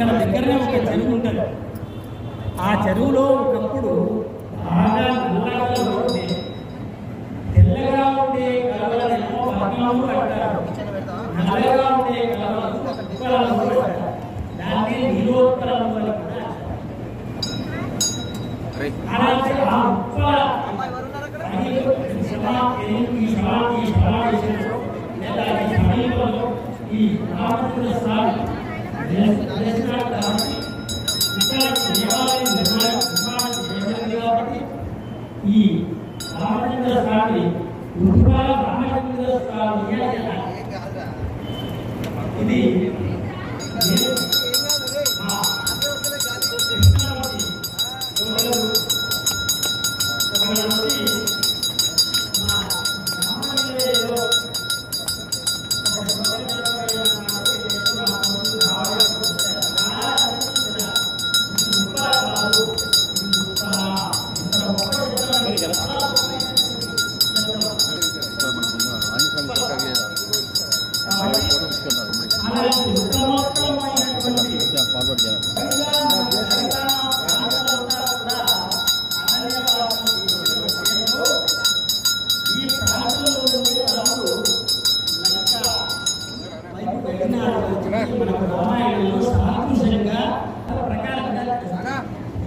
ఇక్కడ దగ్గరనే ఒక చెరువు ఉంటుంది ఆ చెరువులో ఒకప్పుడు బాగా నల్లగా ఉండే తెల్లగా ఉండే కలవలేమో అంటారు నల్లగా ఉండే అంటారు దాన్ని కూడా అలాంటి ఆ ఈ సమాధి ఈ సమావేశంలో లేదా ఈ సమీపంలో ఈ రామచంద్ర స్వామి చేస్తున్నాడు కాబట్టి ఇక్కడ దేవాలయం నిర్మాణం నిర్మాణం చేయబడింది కాబట్టి ఈ రామచంద్ర స్వామి ఉద్భవ రామచంద్ర స్వామి ఇది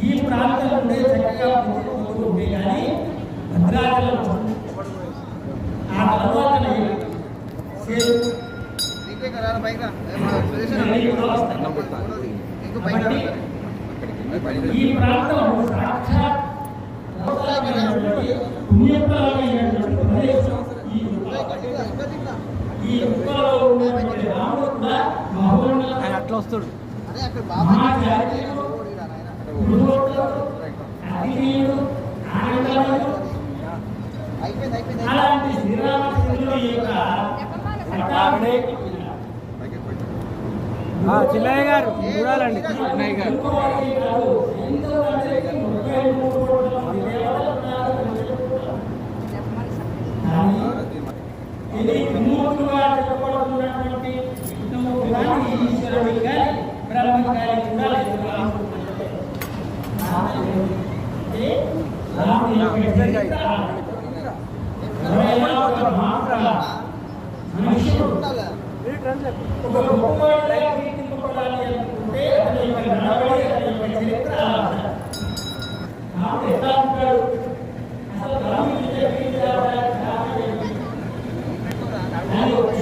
ఈ ప్రాంతంలో చక్కగా ముందుకు ఉండే కానీ భద్రాచలం ఈ ప్రాంతం సాక్షాత్ లోకాలైనటువంటి పుణ్యప్రదమైనటువంటి ప్రదేశం ఈ ఉప్పల. ఈ ఉప్పలో ఉన్నటువంటి రాముడు కూడా మహోన్నత అట్లా వస్తాడు మహాచార్యుడు, గురువుడు, అతిథియుడు, అలాంటి శ్రీరామచంద్రుడి యొక్క చిన్నయ్య గారు చూడాలండి చిన్నయ్య గారు ఇది విమూర్తుగా చెప్పబడుతున్నటువంటి విష్ణువు కానీ ఈశ్వరుడు కానీ బ్రహ్మ కానీ కూడా లేదు అంటే రాముని Amen.